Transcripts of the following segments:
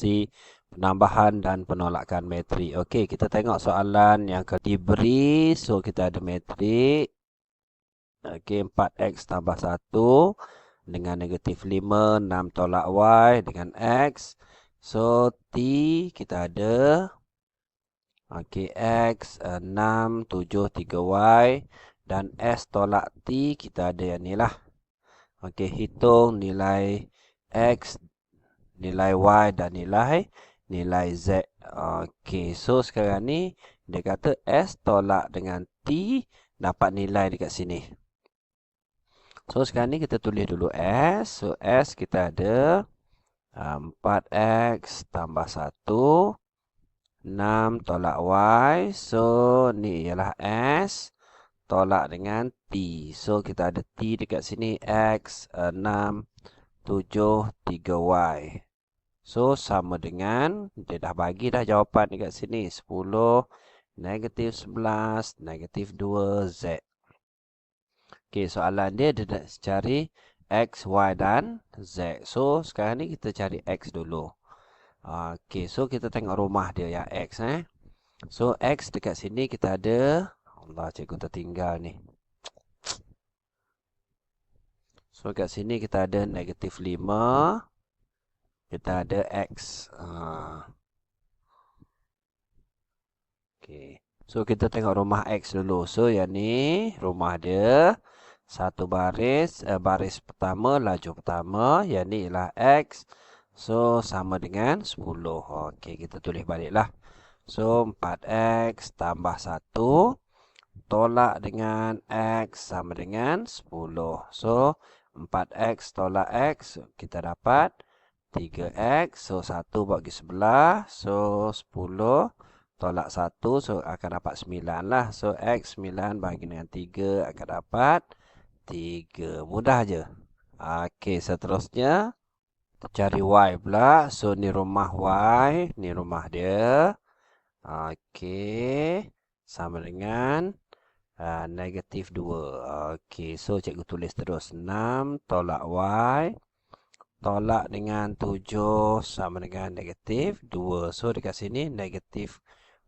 si penambahan dan penolakan metrik. Okey, kita tengok soalan yang diberi. So, kita ada metrik. Okey, 4x tambah 1 dengan negatif 5, 6 tolak y dengan x. So, t kita ada. Okey, x 6, 7, 3y. Dan s tolak t kita ada yang ni lah. Okey, hitung nilai x, nilai y dan nilai nilai z. Okey, so sekarang ni dia kata s tolak dengan t dapat nilai dekat sini. So sekarang ni kita tulis dulu S. So S kita ada 4X tambah 1. 6 tolak Y. So ni ialah S. Tolak dengan T. So kita ada T dekat sini. X 6 7 3Y. So sama dengan. Dia dah bagi dah jawapan dekat sini. 10 negatif 11 negatif 2 Z. Okey, soalan dia dia nak cari X, Y dan Z. So, sekarang ni kita cari X dulu. Okey, so kita tengok rumah dia yang X. Eh. So, X dekat sini kita ada. Allah, cikgu tertinggal ni. So, kat sini kita ada negatif 5. Kita ada X. Uh. Okey. So, kita tengok rumah X dulu. So, yang ni rumah dia satu baris uh, baris pertama laju pertama yang ni ialah x so sama dengan 10 okey kita tulis baliklah so 4x tambah 1 tolak dengan x sama dengan 10 so 4x tolak x kita dapat 3x so 1 bagi sebelah so 10 tolak 1 so akan dapat 9 lah so x 9 bagi dengan 3 akan dapat tiga. Mudah je. Okey, seterusnya. Cari Y pula. So, ni rumah Y. Ni rumah dia. Okey. Sama dengan uh, negatif 2. Okey, so cikgu tulis terus. 6 tolak Y. Tolak dengan 7 sama dengan negatif 2. So, dekat sini negatif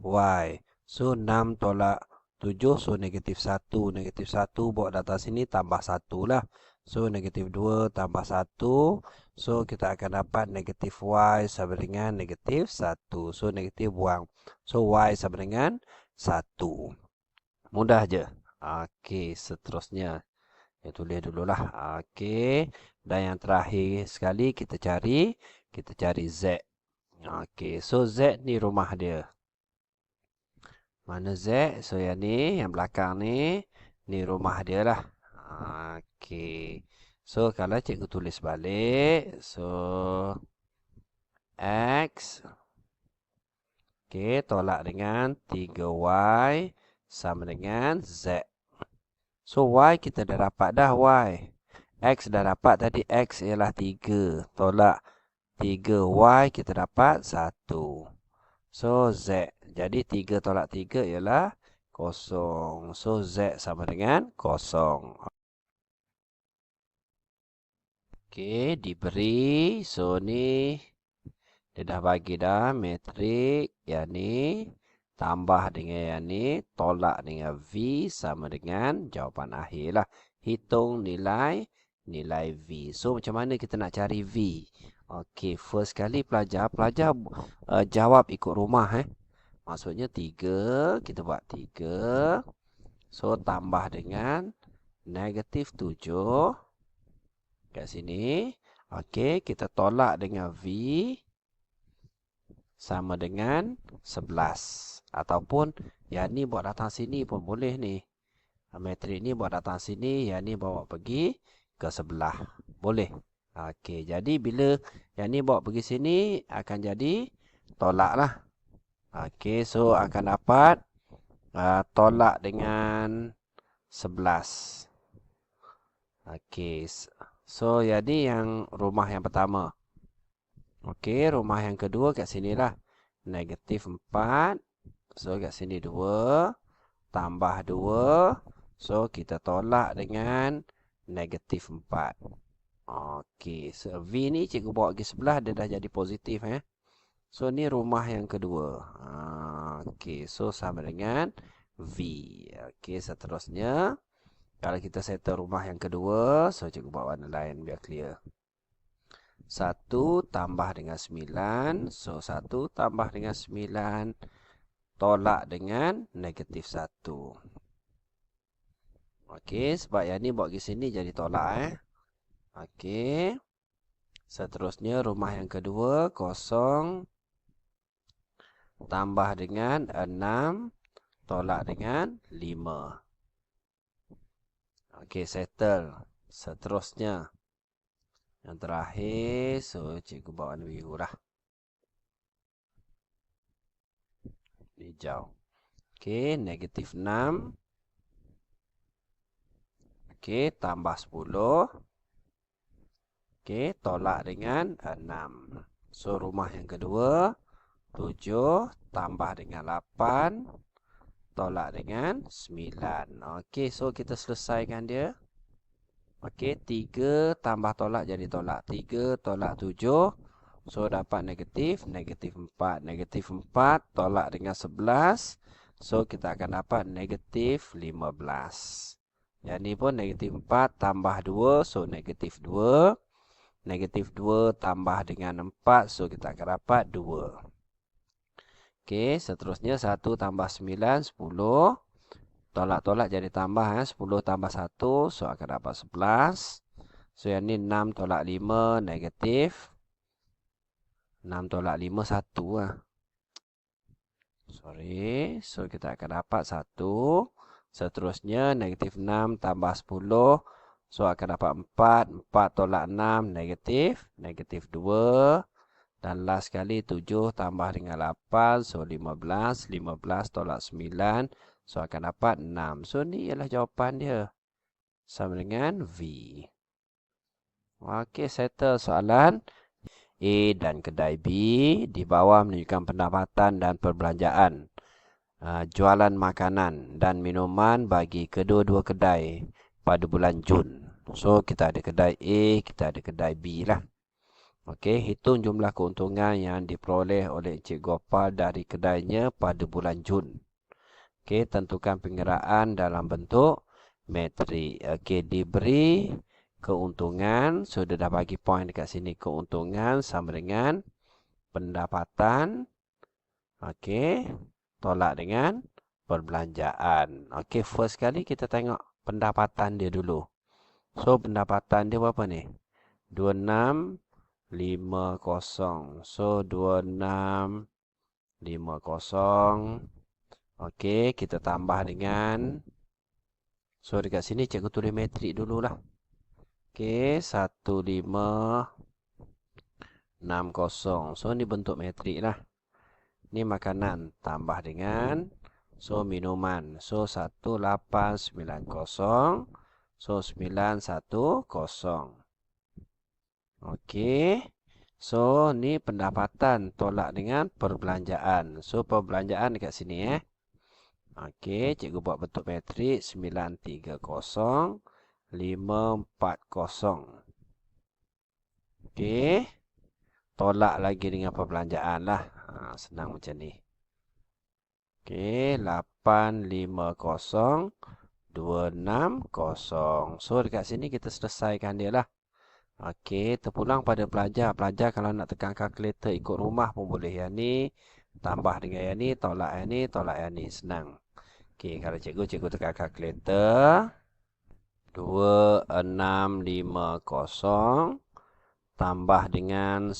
Y. So, 6 tolak 7 so negatif 1 negatif 1 bawa data sini tambah 1 lah. So negatif 2 tambah 1 so kita akan dapat negatif y sama dengan negatif 1 so negatif buang. So y sama dengan 1 mudah je. Ok seterusnya. Saya tulis dululah. Ok dan yang terakhir sekali kita cari kita cari z ok so z ni rumah dia mana Z? So yang ni, yang belakang ni, ni rumah dia lah. Okey. So kalau cikgu tulis balik, so X. Okey, tolak dengan 3Y sama dengan Z. So Y kita dah dapat dah Y. X dah dapat tadi X ialah 3. Tolak 3Y kita dapat 1. So Z. Jadi 3 tolak 3 ialah kosong. So Z sama dengan kosong. Okey, diberi. So ni dia dah bagi dah metrik yang ni tambah dengan yang ni tolak dengan V sama dengan jawapan akhir lah. Hitung nilai nilai V. So macam mana kita nak cari V? Okey, first kali pelajar pelajar uh, jawab ikut rumah eh. Maksudnya 3. Kita buat 3. So, tambah dengan negatif 7. Kat sini. Okey, kita tolak dengan V. Sama dengan 11. Ataupun, yang ni buat datang sini pun boleh ni. Metrik ni buat datang sini. Yang ni bawa pergi ke sebelah. Boleh. Okey, jadi bila yang ni bawa pergi sini, akan jadi tolak lah. Okey, so akan dapat uh, tolak dengan 11. Okey, so jadi yang rumah yang pertama. Okey, rumah yang kedua kat sini lah. Negatif 4. So, kat sini 2. Tambah 2. So, kita tolak dengan negatif 4. Okey, so V ni cikgu bawa pergi sebelah, dia dah jadi positif. Eh? So, ni rumah yang kedua. Okey, so sama dengan V. Okey, seterusnya. Kalau kita settle rumah yang kedua, so cikgu buat warna lain biar clear. 1 tambah dengan 9. So, 1 tambah dengan 9. Tolak dengan negatif 1. Okey, sebab yang ni buat ke sini jadi tolak eh. Okey. Seterusnya, rumah yang kedua, kosong. Tambah dengan 6. Tolak dengan 5. Okey, settle. Seterusnya. Yang terakhir, so cikgu bawa warna biru lah. Hijau. Okey, negatif 6. Okey, tambah 10. Okey, tolak dengan 6. So, rumah yang kedua, 7 tambah dengan 8 tolak dengan 9. Okey, so kita selesaikan dia. Okey, 3 tambah tolak jadi tolak 3 tolak 7. So dapat negatif, negatif 4. Negatif 4 tolak dengan 11. So kita akan dapat negatif 15. Yang ni pun negatif 4 tambah 2. So negatif 2. Negatif 2 tambah dengan 4. So kita akan dapat 2. Okey, seterusnya 1 tambah 9, 10. Tolak-tolak jadi tambah. Eh. 10 tambah 1, so akan dapat 11. So, yang ni 6 tolak 5, negatif. 6 tolak 5, 1 lah. Sorry. So, kita akan dapat 1. Seterusnya, negatif 6 tambah 10. So, akan dapat 4. 4 tolak 6, negatif. Negatif 2. Dan last kali 7 tambah dengan 8. So 15. 15 tolak 9. So akan dapat 6. So ni ialah jawapan dia. Sama dengan V. Okey, settle soalan. A dan kedai B di bawah menunjukkan pendapatan dan perbelanjaan. Uh, jualan makanan dan minuman bagi kedua-dua kedai pada bulan Jun. So kita ada kedai A, kita ada kedai B lah. Okey, hitung jumlah keuntungan yang diperoleh oleh Encik Gopal dari kedainya pada bulan Jun. Okey, tentukan pengiraan dalam bentuk metrik. Okey, diberi keuntungan, sudah dah bagi poin dekat sini keuntungan sama dengan pendapatan. Okey, tolak dengan perbelanjaan. Okey, first kali kita tengok pendapatan dia dulu. So, pendapatan dia berapa ni? 26 lima kosong. So, dua enam lima kosong. Okey, kita tambah dengan. So, dekat sini cikgu tulis metrik dululah. Okey, satu lima enam kosong. So, ni bentuk metrik lah. Ni makanan tambah dengan. So, minuman. So, satu lapan sembilan kosong. So, sembilan satu kosong. Okey. So, ni pendapatan tolak dengan perbelanjaan. So, perbelanjaan dekat sini eh. Okey, cikgu buat bentuk metrik 930 540. Okey. Tolak lagi dengan perbelanjaan lah. Ha, senang macam ni. Okey, 850 260. So, dekat sini kita selesaikan dia lah. Okey, terpulang pada pelajar. Pelajar kalau nak tekan kalkulator ikut rumah pun boleh. Yang ni tambah dengan yang ni, tolak yang ni, tolak yang ni. Senang. Okey, kalau cikgu, cikgu tekan kalkulator. 2650 tambah dengan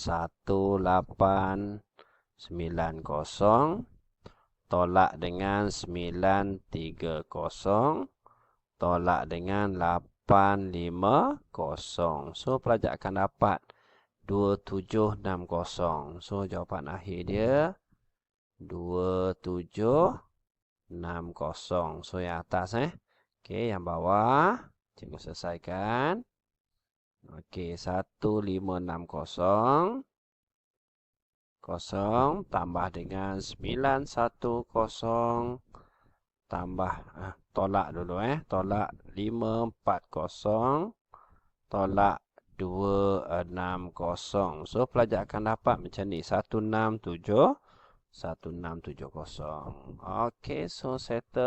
1890 tolak dengan 930 tolak dengan 8 850. So, pelajar akan dapat 2760. So, jawapan akhir dia 2760. So, yang atas eh. Okey, yang bawah. Cikgu selesaikan. Okey, 1560. Kosong tambah dengan 910 tambah eh, tolak dulu eh. Tolak 540 tolak 260. So pelajar akan dapat macam ni. 1670 1670. Okey, so settle